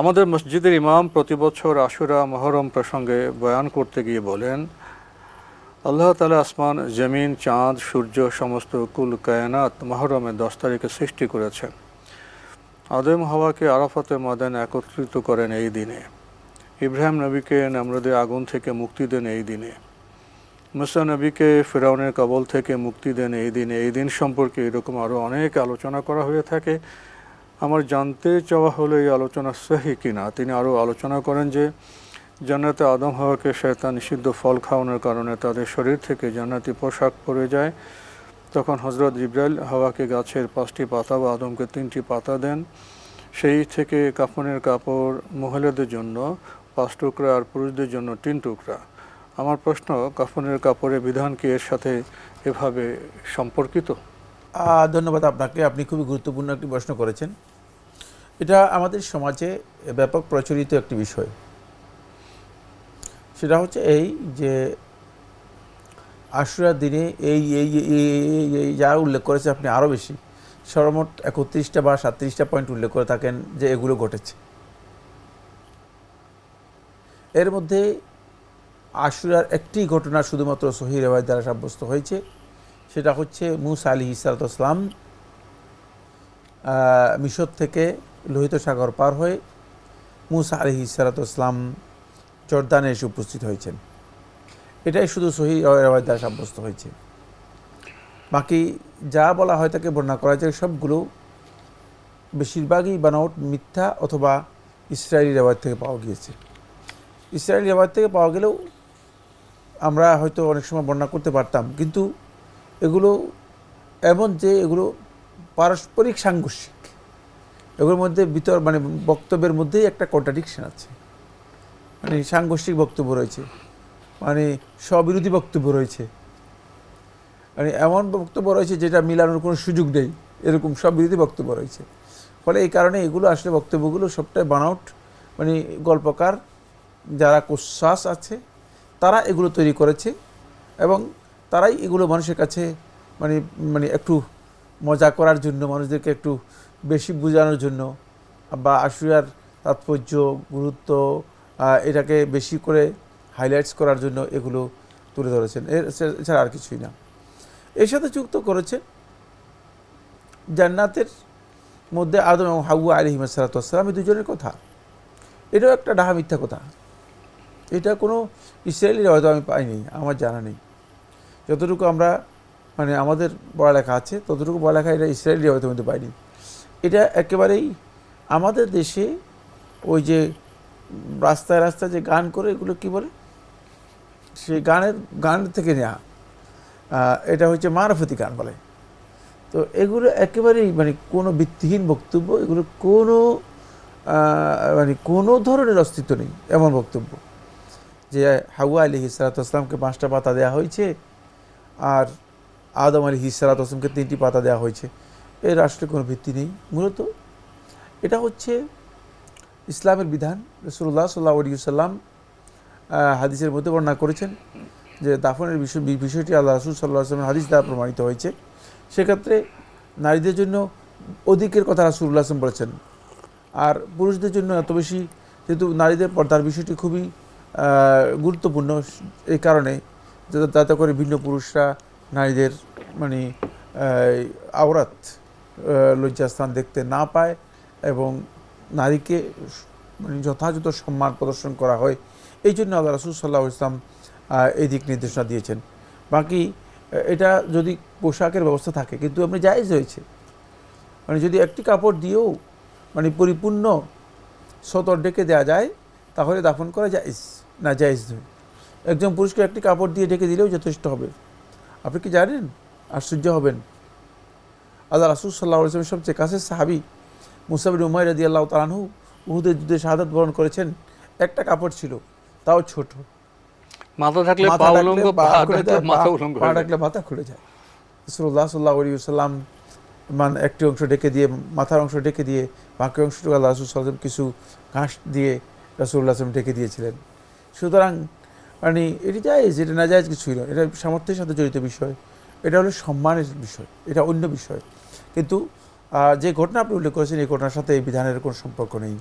আমাদের মসজিদের ইমাম প্রতি বছর আশুরা মহরম প্রসঙ্গে বয়ান করতে গিয়ে বলেন, আল্লাহ তালা আসমান, জমিন, চাঁদ, সূর্য সমস্ত কুল কায়নাত মহরমে দশ তারিখে সৃষ্টি করেছেন। আদম হাওয়াকে আরাফাতে ময়দানে একত্রিত করেন এই দিনে। ইব্রাহিম নবীকে নামরদের আগুন থেকে মুক্তি দেন এই দিনে। মুসা নবীকে ফেরাউনের কবল থেকে মুক্তি দেন এই দিনে। এই দিন সম্পর্কে এরকম আরও অনেক আলোচনা করা হয়ে থাকে। আমার জানতে চাওয়া হলো এই আলোচনা সহি কিনা। তিনি আরও আলোচনা করেন যে, জান্নাতে আদম হাওয়াকে শয়তান নিষিদ্ধ ফল খাওয়ানোর কারণে তাদের শরীর থেকে জান্নাতি পোশাক পরে যায়। তখন হজরত ইব্রাইল হাওয়াকে গাছের পাঁচটি পাতা বা আদমকে তিনটি পাতা দেন। সেই থেকে কাফনের কাপড় মহিলাদের জন্য পাঁচ টুকরা আর পুরুষদের জন্য তিন টুকরা। আমার প্রশ্ন, কাফনের কাপড়ের বিধান কি এর সাথে এভাবে সম্পর্কিত? ধন্যবাদ আপনাকে। আপনি খুবই গুরুত্বপূর্ণ একটি প্রশ্ন করেছেন। এটা আমাদের সমাজে ব্যাপক প্রচলিত একটি বিষয়। সেটা হচ্ছে এই যে আশুরার দিনে এই এই, এই- যা উল্লেখ করেছে আপনি আরও বেশি, সর্বমোট একত্রিশটা বা সাতত্রিশটা পয়েন্ট উল্লেখ করে থাকেন যে এগুলো ঘটেছে। এর মধ্যে আশুরার একটি ঘটনা শুধুমাত্র সহি রেওয়ায় দ্বারা সাব্যস্ত হয়েছে, সেটা হচ্ছে মুসা আলি আলী ইসলাম মিশর থেকে লোহিত সাগর পার হয়ে মুসা আলী ইসালাতাম জর্দানে এসে উপস্থিত হয়েছেন। এটাই শুধু সহি দ্বারা সাব্যস্ত হয়েছে। বাকি যা বলা হয় তাকে বর্ণনা করা যায়, সবগুলো বেশিরভাগই বানাউট মিথ্যা অথবা ইসরায়েলি রেওয়ায় থেকে পাওয়া গিয়েছে। ইসরায়েলি রেওয়ায় থেকে পাওয়া গেলেও আমরা হয়তো অনেক সময় বর্ণনা করতে পারতাম, কিন্তু এগুলো এমন যে এগুলো পারস্পরিক সাংঘর্ষিক। এগুলোর মধ্যে ভিতর মানে বক্তব্যের মধ্যেই একটা কন্ট্রাডিকশন আছে। মানে সাংঘর্ষিক বক্তব্য রয়েছে। মানে স্ববিরোধী বক্তব্য রয়েছে। মানে এমন বক্তব্য রয়েছে যেটা মিলানোর কোনো সুযোগ নেই। এরকম সব বিরোধী বক্তব্য রয়েছে। ফলে এই কারণে এগুলো আসলে বক্তব্যগুলো সবটাই বানাউট মানে গল্পকার, যারা কোশ্বাস আছে, তারা এগুলো তৈরি করেছে এবং তারাই এগুলো মানুষের কাছে মানে মানে একটু মজা করার জন্য, মানুষদেরকে একটু বেশি বোঝানোর জন্য বা আশুয়ার তাৎপর্য, গুরুত্ব এটাকে বেশি করে হাইলাইটস করার জন্য এগুলো তুলে ধরেছেন। এর এছাড়া আর কিছুই না। এর সাথে যুক্ত করেছে জান্নাতের মধ্যে আদম এবং হাউয়া আলী হিমাসালাতাম এই দুজনের কথা। এটাও একটা ডাহা মিথ্যা কথা। এটা কোনো ইসরায়েলির হয়তো আমি পাইনি, আমার জানা নেই। যতটুকু আমরা মানে আমাদের পড়ালেখা আছে, ততটুকু পড়ালেখা এটা ইসরায়েলি হয়তো মধ্যে পাইনি এটা একেবারেই আমাদের দেশে ওই যে রাস্তায় রাস্তায় যে গান করে, এগুলো কি বলে? সেই গানের, গান থেকে নেওয়া এটা হচ্ছে মারফতি গান বলে। তো এগুলো একেবারেই মানে কোনো ভিত্তিহীন বক্তব্য, এগুলো কোনো মানে কোনো ধরনের অস্তিত্ব নেই এমন বক্তব্য। যে হাওয়া আলী হিসালাতামকে পাঁচটা পাতা দেওয়া হয়েছে আর আদম আলী হিসালাতামকে তিনটি পাতা দেওয়া হয়েছে। এর আসলে কোনো ভিত্তি নেই। মূলত এটা হচ্ছে ইসলামের বিধান। রসুল্লাহ সাল্লাহ সাল্লাম হাদিসের মধ্যে বর্ণনা করেছেন যে দাফনের বিষয়, বিষয়টি আল্লাহ রসুল সাল্লাহ হাদিস দ্বারা প্রমাণিত হয়েছে। সেক্ষেত্রে নারীদের জন্য অধিকের কথা রাসুল্লাহ আসলাম বলেছেন। আর পুরুষদের জন্য এত বেশি, যেহেতু নারীদের পর্দার বিষয়টি খুবই গুরুত্বপূর্ণ এই কারণে যাতে করে ভিন্ন পুরুষরা নারীদের মানে আওরাত লজ্জাস্থান দেখতে না পায় এবং নারীকে মানে যথাযথ সম্মান প্রদর্শন করা হয়। এই জন্য আল্লাহ রসুল সাল্লাহ ইসলাম এই দিক নির্দেশনা দিয়েছেন। বাকি এটা যদি পোশাকের ব্যবস্থা থাকে, কিন্তু আপনি জায়েজ হয়েছে। মানে যদি একটি কাপড় দিয়েও মানে পরিপূর্ণ সতর ডেকে দেওয়া যায়, তাহলে দাফন করা জায়েজ, না জায়েজ নয়। একজন পুরুষকে একটি কাপড় দিয়ে ডেকে দিলেও যথেষ্ট হবে। আপনি কি জানেন? আশ্চর্য হবেন। আল্লাহ রাসুল সাল্লাহ ইসলামের সবচেয়ে কাছের সাহাবি মুসাবির উমাই রাদি আল্লাহ তালানহু উহুদের যুদ্ধে শাহাদাত বরণ করেছেন। একটা কাপড় ছিল তাও ছোট। মাথা থাকলে মাথা পা যায়, মাথা যায়। খুলে যায়। রসুল্লাহ সাল্লাহ আলী সাল্লাম মান একটি অংশ ডেকে দিয়ে মাথার অংশ ডেকে দিয়ে বাকি অংশটুকু আল্লাহ রসুল সাল্লাম কিছু ঘাস দিয়ে রসুল্লাহ আসলাম ডেকে দিয়েছিলেন। সুতরাং মানে এটি জায়েজ এটা না জায়েজ কিছুই নয় এটা সামর্থ্যের সাথে জড়িত বিষয়। এটা হলো সম্মানের বিষয় এটা অন্য বিষয়। কিন্তু যে ঘটনা আপনি উল্লেখ করেছেন এই ঘটনার সাথে এই বিধানের কোনো সম্পর্ক নেই।